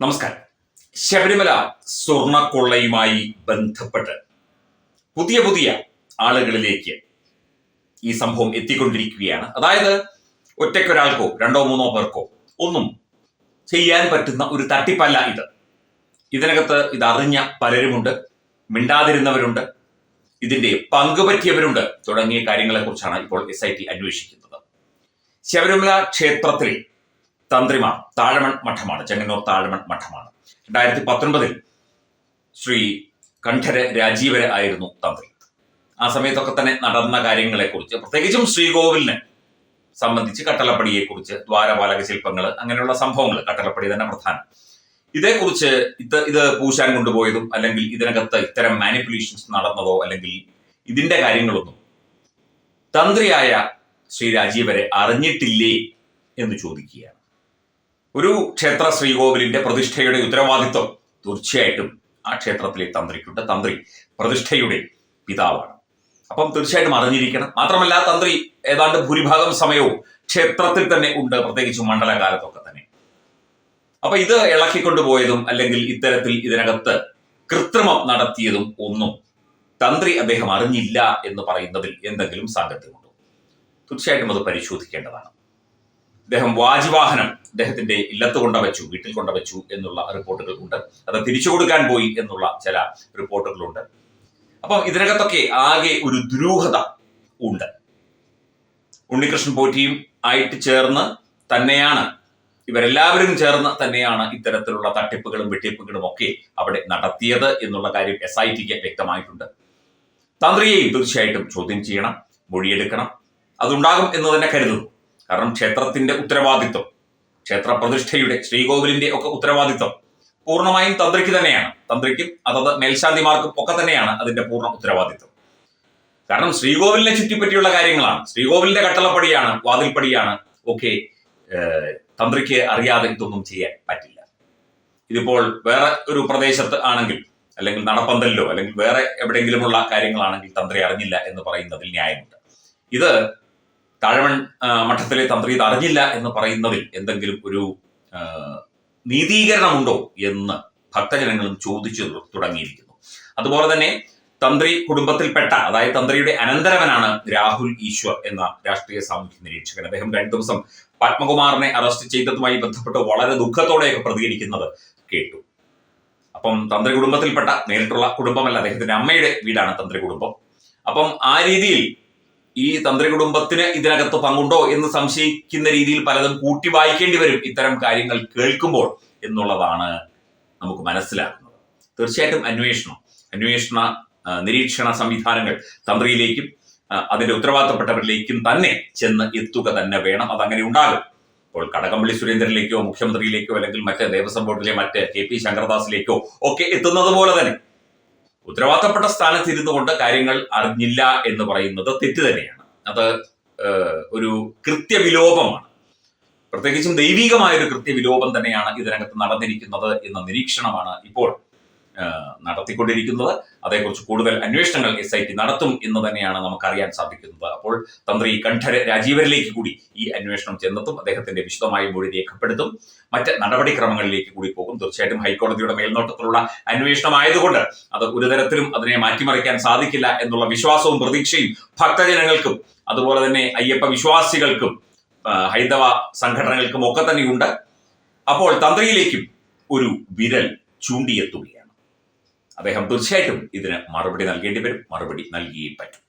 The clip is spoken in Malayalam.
നമസ്കാരം. ശബരിമല സ്വർണക്കൊള്ളയുമായി ബന്ധപ്പെട്ട് പുതിയ പുതിയ ആളുകളിലേക്ക് ഈ സംഭവം എത്തിക്കൊണ്ടിരിക്കുകയാണ്. അതായത് ഒറ്റയ്ക്കൊരാൾക്കോ രണ്ടോ മൂന്നോ പേർക്കോ ഒന്നും ചെയ്യാൻ പറ്റുന്ന ഒരു തട്ടിപ്പല്ല ഇത്. ഇതിനകത്ത് ഇതറിഞ്ഞ പലരുമുണ്ട് മിണ്ടാതിരുന്നവരുണ്ട് ഇതിന്റെ പങ്കുപറ്റിയവരുണ്ട് തുടങ്ങിയ കാര്യങ്ങളെക്കുറിച്ചാണ് ഇപ്പോൾ എസ് ഐ ടി അന്വേഷിക്കുന്നത്. ശബരിമല ക്ഷേത്രത്തിൽ തന്ത്രിമാർ താഴമൺ മഠമാണ്. ചെങ്ങന്നൂർ താഴമൺ മഠമാണ്. രണ്ടായിരത്തി പത്തൊൻപതിൽ ശ്രീ കണ്ഠര് രാജീവര് ആയിരുന്നു തന്ത്രി. ആ സമയത്തൊക്കെ തന്നെ നടന്ന കാര്യങ്ങളെക്കുറിച്ച് പ്രത്യേകിച്ചും ശ്രീകോവിലിനെ സംബന്ധിച്ച് കട്ടളപ്പടിയെക്കുറിച്ച് ദ്വാരപാലക ശില്പങ്ങൾ അങ്ങനെയുള്ള സംഭവങ്ങൾ കട്ടളപ്പടി തന്നെ പ്രധാനം. ഇതേക്കുറിച്ച് ഇത് ഇത് പൂശാൻ കൊണ്ടുപോയതും അല്ലെങ്കിൽ ഇതിനകത്ത് ഇത്തരം മാനിപ്പുലേഷൻസ് നടന്നതോ അല്ലെങ്കിൽ ഇതിന്റെ കാര്യങ്ങളൊന്നും തന്ത്രിയായ ശ്രീ രാജീവരെ അറിഞ്ഞിട്ടില്ലേ എന്ന് ചോദിക്കുകയാണ്. ഒരു ക്ഷേത്ര ശ്രീകോവിലിന്റെ പ്രതിഷ്ഠയുടെ ഉത്തരവാദിത്വം തീർച്ചയായിട്ടും ആ ക്ഷേത്രത്തിലെ തന്ത്രിക്കുണ്ട്. തന്ത്രി പ്രതിഷ്ഠയുടെ പിതാവാണ്. അപ്പം തീർച്ചയായിട്ടും അറിഞ്ഞിരിക്കണം. മാത്രമല്ല തന്ത്രി ഏതാണ്ട് ഭൂരിഭാഗം സമയവും ക്ഷേത്രത്തിൽ തന്നെ ഉണ്ട്. പ്രത്യേകിച്ച് മണ്ഡലകാലത്തൊക്കെ തന്നെ. അപ്പൊ ഇത് ഇളക്കിക്കൊണ്ടുപോയതും അല്ലെങ്കിൽ ഇത്തരത്തിൽ ഇതിനകത്ത് കൃത്രിമം നടത്തിയതും ഒന്നും തന്ത്രി അദ്ദേഹം അറിഞ്ഞില്ല എന്ന് പറയുന്നതിൽ എന്തെങ്കിലും സാങ്കത്യമുണ്ടോ? തീർച്ചയായിട്ടും അത് പരിശോധിക്കേണ്ടതാണ്. അദ്ദേഹം വാജിവാഹനം അദ്ദേഹത്തിന്റെ ഇല്ലത്ത് കൊണ്ടുവച്ചു വീട്ടിൽ കൊണ്ടുവച്ചു എന്നുള്ള റിപ്പോർട്ടുകൾ ഉണ്ട്. അത് തിരിച്ചു കൊടുക്കാൻ പോയി എന്നുള്ള ചില റിപ്പോർട്ടുകളുണ്ട് അപ്പം ഇതിനകത്തൊക്കെ ആകെ ഒരു ദുരൂഹത ഉണ്ട്. ഉണ്ണികൃഷ്ണൻ പോറ്റിയും ആയിട്ട് ചേർന്ന് തന്നെയാണ് ഇവരെല്ലാവരും ചേർന്ന് തന്നെയാണ് ഇത്തരത്തിലുള്ള തട്ടിപ്പുകളും വെട്ടിപ്പുകളും ഒക്കെ അവിടെ നടത്തിയത് എന്നുള്ള കാര്യം എസ് ഐ ടിക്ക് വ്യക്തമായിട്ടുണ്ട്. തന്ത്രിയെയും തീർച്ചയായിട്ടും ചോദ്യം ചെയ്യണം മൊഴിയെടുക്കണം. അതുണ്ടാകും എന്ന് തന്നെ കരുതുന്നു. കാരണം ക്ഷേത്രത്തിന്റെ ഉത്തരവാദിത്വം ക്ഷേത്രപ്രതിഷ്ഠയുടെ ശ്രീകോവിലിന്റെ ഒക്കെ ഉത്തരവാദിത്വം പൂർണമായും തന്ത്രിക്ക് തന്നെയാണ്. തന്ത്രിക്കും അതത് മേൽശാന്തിമാർക്കും ഒക്കെ തന്നെയാണ് അതിന്റെ പൂർണ ഉത്തരവാദിത്വം. കാരണം ശ്രീകോവിലിനെ ചുറ്റിപ്പറ്റിയുള്ള കാര്യങ്ങളാണ്. ശ്രീകോവിലിന്റെ കട്ടളപ്പടിയാണ് വാതിൽപ്പടിയാണ് ഒക്കെ തന്ത്രിക്ക് അറിയാതെ ഇതൊന്നും ചെയ്യാൻ പറ്റില്ല. ഇതിപ്പോൾ വേറെ ഒരു പ്രദേശത്ത് ആണെങ്കിൽ അല്ലെങ്കിൽ നടപ്പന്തലിലോ അല്ലെങ്കിൽ വേറെ എവിടെയെങ്കിലുമുള്ള കാര്യങ്ങളാണെങ്കിൽ തന്ത്രി അറിഞ്ഞില്ല എന്ന് പറയുന്നതിൽ ന്യായമുണ്ട്. ഇത് താഴവൺ ആ, മഠത്തിലെ തന്ത്രി ഇത് അറിഞ്ഞില്ല എന്ന് പറയുന്നതിൽ എന്തെങ്കിലും ഒരു നീതീകരണമുണ്ടോ എന്ന് ഭക്തജനങ്ങളും ചോദിച്ചു തുടങ്ങിയിരിക്കുന്നു. അതുപോലെ തന്നെ തന്ത്രി കുടുംബത്തിൽപ്പെട്ട അതായത് തന്ത്രിയുടെ അനന്തരവനാണ് രാഹുൽ ഈശ്വർ എന്ന രാഷ്ട്രീയ സാമൂഹ്യ നിരീക്ഷകൻ. അദ്ദേഹം രണ്ടു ദിവസം പത്മകുമാറിനെ അറസ്റ്റ് ചെയ്തതുമായി ബന്ധപ്പെട്ട് വളരെ ദുഃഖത്തോടെയൊക്കെ പ്രതികരിക്കുന്നത് കേട്ടു. അപ്പം തന്ത്രി കുടുംബത്തിൽപ്പെട്ട നേരിട്ടുള്ള കുടുംബമല്ല അദ്ദേഹത്തിന്റെ അമ്മയുടെ വീടാണ് തന്ത്രി കുടുംബം. അപ്പം ആ രീതിയിൽ ഈ തന്ത്രി കുടുംബത്തിന് ഇതിനകത്ത് പങ്കുണ്ടോ എന്ന് സംശയിക്കുന്ന രീതിയിൽ പലതും കൂട്ടി വായിക്കേണ്ടി വരും ഇത്തരം കാര്യങ്ങൾ കേൾക്കുമ്പോൾ എന്നുള്ളതാണ് നമുക്ക് മനസ്സിലാക്കുന്നത് തീർച്ചയായിട്ടും അന്വേഷണം അന്വേഷണ നിരീക്ഷണ സംവിധാനങ്ങൾ തന്ത്രിയിലേക്കും അതിന്റെ ഉത്തരവാദിത്തപ്പെട്ടവരിലേക്കും തന്നെ ചെന്ന് എത്തുക തന്നെ വേണം. അതങ്ങനെ ഉണ്ടാകും. ഇപ്പോൾ കടകംപള്ളി സുരേന്ദ്രനിലേക്കോ മുഖ്യമന്ത്രിയിലേക്കോ അല്ലെങ്കിൽ മറ്റ് ദേവസ്വം ബോർഡിലെ മറ്റേ കെ പി ശങ്കർദാസിലേക്കോ ഒക്കെ എത്തുന്നത് പോലെ തന്നെ ഉത്തരവാദിത്തപ്പെട്ട സ്ഥാനത്ത് ഇരുന്നു കൊണ്ട് കാര്യങ്ങൾ അറിഞ്ഞില്ല എന്ന് പറയുന്നത് തെറ്റ് തന്നെയാണ്. അത് ഒരു കൃത്യവിലോപമാണ്. പ്രത്യേകിച്ചും ദൈവികമായ ഒരു കൃത്യവിലോപം തന്നെയാണ് ഇതിനകത്ത് നടന്നിരിക്കുന്നത് എന്ന നിരീക്ഷണമാണ് ഇപ്പോൾ നടത്തിക്കൊണ്ടിരിക്കുന്നത്. അതേക്കുറിച്ച് കൂടുതൽ അന്വേഷണങ്ങൾ എസ് ഐ ടി നടത്തും എന്ന് തന്നെയാണ് നമുക്കറിയാൻ സാധിക്കുന്നത്. അപ്പോൾ തന്ത്രി കണ്ഠര രാജീവരിലേക്ക് കൂടി ഈ അന്വേഷണം ചെന്നെത്തും. അദ്ദേഹത്തിന്റെ വിശദമായ മൊഴി രേഖപ്പെടുത്തും. മറ്റ് നടപടിക്രമങ്ങളിലേക്ക് കൂടി പോകും. തീർച്ചയായിട്ടും ഹൈക്കോടതിയുടെ മേൽനോട്ടത്തിലുള്ള അന്വേഷണം ആയതുകൊണ്ട് അത് ഒരു തരത്തിലും അതിനെ മാറ്റിമറിക്കാൻ സാധിക്കില്ല എന്നുള്ള വിശ്വാസവും പ്രതീക്ഷയും ഭക്തജനങ്ങൾക്കും അതുപോലെ തന്നെ അയ്യപ്പ വിശ്വാസികൾക്കും ഹൈന്ദവ സംഘടനകൾക്കും ഒക്കെ തന്നെയുണ്ട്. അപ്പോൾ തന്ത്രിയിലേക്കും ഒരു വിരൽ ചൂണ്ടിയെത്തുകയാണ്. അദ്ദേഹം തീർച്ചയായിട്ടും ഇതിന് മറുപടി നൽകേണ്ടി വരും. മറുപടി നൽകിയേ പറ്റും.